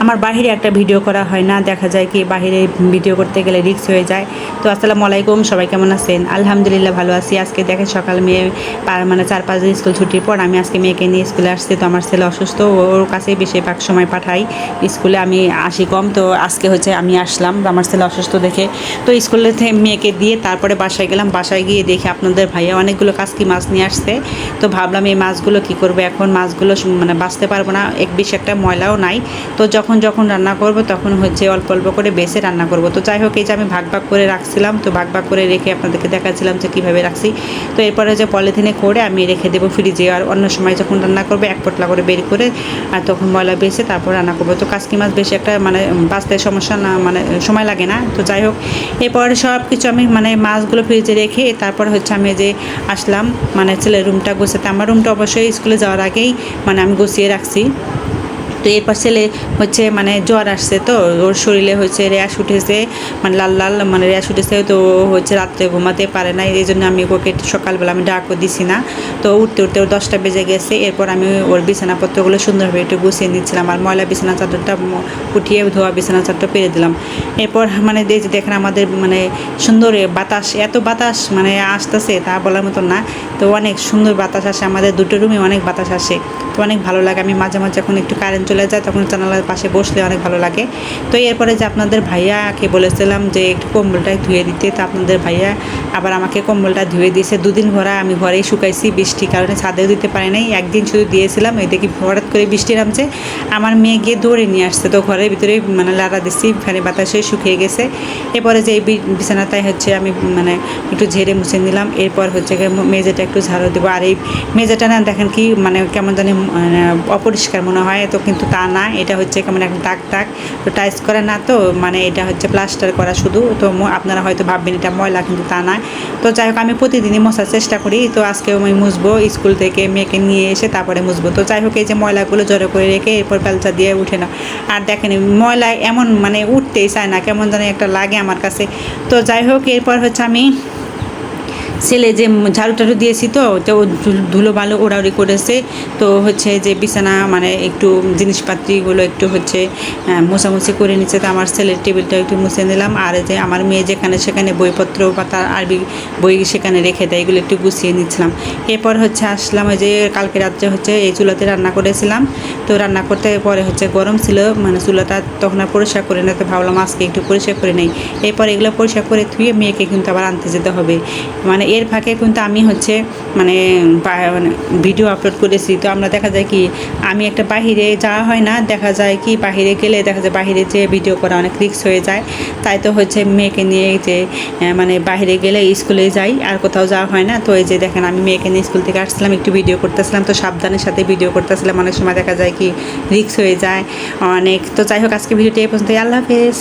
আমার বাহিরে একটা ভিডিও করা হয় না, দেখা যায় কি বাহিরে ভিডিও করতে গেলে রিক্স হয়ে যায়। তো আসসালামু আলাইকুম, সবাই কেমন আছেন? আলহামদুলিল্লাহ ভালো আছি। আজকে দেখেন সকাল মেয়ে পা- মানে চার, পাঁচ দিন স্কুল ছুটির পর আমি আজকে মেয়েকে নিয়ে স্কুলে আসছি। তো আমার ছেলে অসুস্থ ওর কাছেই বেশিরভাগ সময় পাঠাই। স্কুলে আমি আসি কম, তো আজকে হচ্ছে আমি আসলাম। আমার ছেলে অসুস্থ দেখে। তো স্কুলে মেয়েকে দিয়ে তারপরে বাসায় গেলাম। বাসায় গিয়ে দেখে আপনাদের ভাইয়া অনেকগুলো কাজকি মাছ নিয়ে আসছে। তো ভাবলাম এই মাছগুলো কি করব? এখন মাছগুলো মানে বাঁচতে পারব না। এক বেশি একটা ময়লাও নাই। তো যখন যখন রান্না করব, তখন হচ্ছে অল্প অল্প করে বেছে রান্না করব। তো যাই হোক, এই যে আমি ভাগ ভাগ করে রাখছিলাম, তো ভাগ ভাগ করে রেখে আপনাদেরকে দেখাচ্ছিলাম যে কীভাবে রাখছি। তো এরপরে যে পলিথিনে করে আমি রেখে দেবো ফ্রিজে। আর অন্য সময় যখন রান্না করব, এক পটলা করে বের করে, আর তখন ময়লা বেছে তারপর রান্না করব। তো কাসকি মাছ বেশি একটা মানে বাঁচতে সমস্যা না মানে সময় লাগে না। তো যাই হোক, এরপরে সব কিছু আমি মানে মাছগুলো ফ্রিজে রেখে তারপর হচ্ছে আমি যে আসলাম। মানে ছেলের রুমটা গোছাতে। আমার রুমটা অবশ্যই স্কুলে যাওয়ার আগেই মানে আমি গুছিয়ে রাখছি। তো এরপর ছেলে হচ্ছে মানে জ্বর আসছে তো, ওর শরীরে হচ্ছে র্যাশ উঠেছে মানে লাল লাল মানে র্যাশ উঠেছে তো হচ্ছে রাত্রে ঘুমাতে পারে না এই জন্য আমি ওকে সকালবেলা আমি ডাকও দিছি না। তো উঠতে উঠতে ওর দশটা বেজে গেছে, এরপর আমি ওর বিছানাপত্রগুলো সুন্দরভাবে একটু গুছিয়ে নিচ্ছিলাম আর ময়লা বিছানা চাদরটা উঠিয়ে ধোয়া বিছানা চাদরটা পেরে দিলাম। এরপর মানে দেখেন আমাদের মানে সুন্দর বাতাস, এত বাতাস মানে আসতেছে তা বলার মতো না। তো অনেক সুন্দর বাতাস আসে, আমাদের দুটো রুমে অনেক বাতাস আসে। তো অনেক ভালো লাগে। আমি মাঝে মাঝে যখন একটু কারেন্ট চলে যায় তখন জানালার পাশে বসলে অনেক ভালো লাগে। তো এরপরে যে আপনাদের ভাইয়াকে বলেছিলাম যে একটু কম্বলটা ধুয়ে দিতে তো আপনাদের ভাইয়া আবার আমাকে কম্বলটা ধুয়ে দিয়েছে। দুদিন ভরা আমি ঘরেই শুকাইছি বৃষ্টি কারণে, ছাদেও দিতে পারি নাই। একদিন শুধু দিয়েছিলাম, এই দেখি হঠাৎ করে বৃষ্টি নামছে। আমার মেয়ে গিয়ে দৌড়ে নিয়ে আসছে, তো ঘরের ভিতরে মানে লাড়া দিচ্ছি ফ্যানে বাতাসে শুকিয়ে গেছে। এরপরে যে এই বি- বিছানাটায় হচ্ছে আমি মানে একটু ঝেড়ে মুছে নিলাম। এরপর হচ্ছে মেজেটা একটু ঝাড়ু দেবো। আর এই মেজেটা না দেখেন কি মানে কেমন জানি অপরিষ্কার মনে হয়, তো কিন্তু তা না। এটা হচ্ছে কেমন একটা দাগ দাগ। তো টাইস করে না তো মানে এটা হচ্ছে প্লাস্টার করা শুধু। তো আপনারা হয়তো ভাববেন এটা ময়লা, কিন্তু তা না। তো যাই হোক, আমি প্রতিদিনই মশার চেষ্টা করি। তো আজকেও আমি মুছবো, স্কুল থেকে মেয়েকে নিয়ে এসে তারপরে মুছবো। তো যাই হোক, এই যে ময়লাগুলো জড়ো করে রেখে এরপর বেলচা দিয়ে উঠে না আর দেখেন ময়লা এমন মানে উঠতেই চায় না, কেমন জানি একটা লাগে আমার কাছে। তো যাই হোক, এরপর হচ্ছে আমি ছেলে যে ঝাড়ু টাড়ু দিয়েছি তো তো ধুল- ভালো ওড়াউড়ি করেছে। তো হচ্ছে যে বিছানা মানে একটু জিনিসপাতিগুলো একটু হচ্ছে মোছামুছি করে নিচ্ছে তো আমার ছেলের টেবিলটা একটু মুছে নিলাম। আর যে আমার মেয়ে যেখানে সেখানে বইপত্র বা তার আরবি বই সেখানে রেখে দেয়, এগুলো একটু গুছিয়ে নিচ্ছিলাম। এরপর হচ্ছে আসলাম ওই যে কালকে রাত্রে হচ্ছে এই চুলাতে রান্না করেছিলাম। তো রান্না করতে পরে হচ্ছে গরম ছিল মানে চুলাটা তখন আর পরিষ্কার করে না, তো ভাবলাম আজকে একটু পরিষ্কার করে নেই। এরপর এগুলো পরিষ্কার করে ধুয়ে মেয়েকে কিন্তু আবার আনতে যেতে হবে। মানে এর ফাঁকে কিন্তু আমি হচ্ছে মানে মানে ভিডিও আপলোড করেছি। তো আমরা দেখা যায় কি, আমি একটা বাহিরে যাওয়া হয় না, দেখা যায় কি বাহিরে গেলে দেখা যায় বাহিরে যে ভিডিও করা অনেক রিস্ক হয়ে যায়। তাই তো হচ্ছে মেয়েকে নিয়ে যে মানে বাইরে গেলে স্কুলে যাই, আর কোথাও যাওয়া হয় না। তো এই যে দেখেন, আমি মেয়েকে নিয়ে স্কুল থেকে আসছিলাম, একটু ভিডিও করতেছিলাম, তো সাবধানের সাথে ভিডিও করতেছিলাম। অনেক সময় দেখা যায় কি রিক্স হয়ে যায়, অনেক। তো যাই হোক, আজকে ভিডিওটি এই পর্যন্ত আল্লাহ হাফেজ।